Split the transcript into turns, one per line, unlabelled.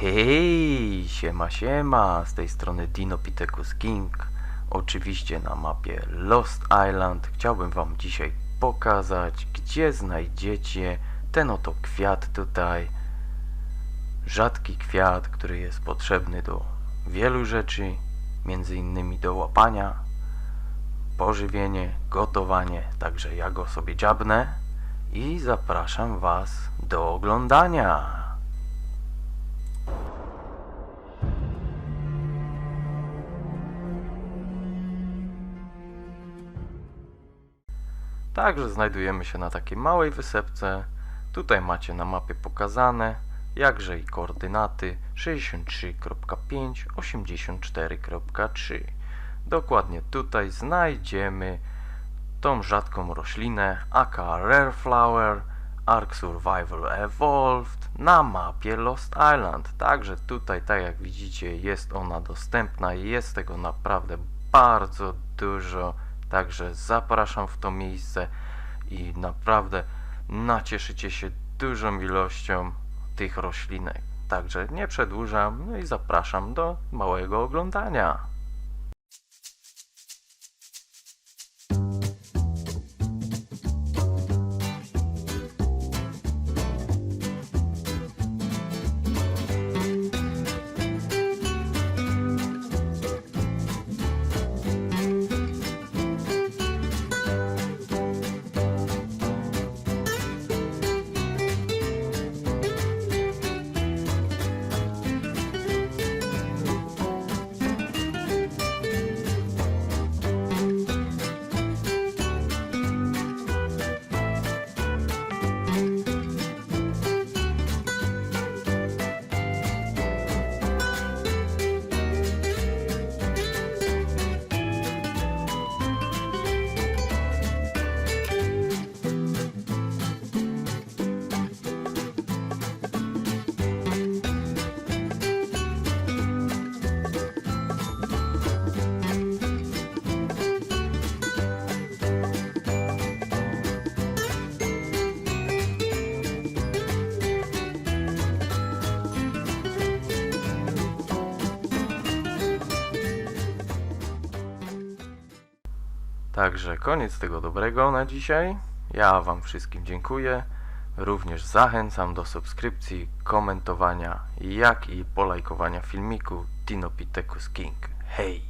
Hej, siema siema, z tej strony Dinopithecus King. Oczywiście na mapie Lost Island chciałbym wam dzisiaj pokazać, gdzie znajdziecie ten oto kwiat tutaj. Rzadki kwiat, który jest potrzebny do wielu rzeczy, między innymi do łapania, pożywienie, gotowanie, także ja go sobie dziabnę i zapraszam was do oglądania. Także znajdujemy się na takiej małej wysepce. Tutaj macie na mapie pokazane, jakże i koordynaty 63.5, 84.3. Dokładnie tutaj znajdziemy tą rzadką roślinę aka Rare Flower Ark Survival Evolved na mapie Lost Island. Także tutaj, tak jak widzicie, jest ona dostępna i jest tego naprawdę bardzo dużo. Także zapraszam w to miejsce i naprawdę nacieszycie się dużą ilością tych roślinek. Także nie przedłużam, no i zapraszam do małego oglądania. Także koniec tego dobrego na dzisiaj. Ja Wam wszystkim dziękuję. Również zachęcam do subskrypcji, komentowania, jak i polajkowania filmiku Dinopithecus King. Hej!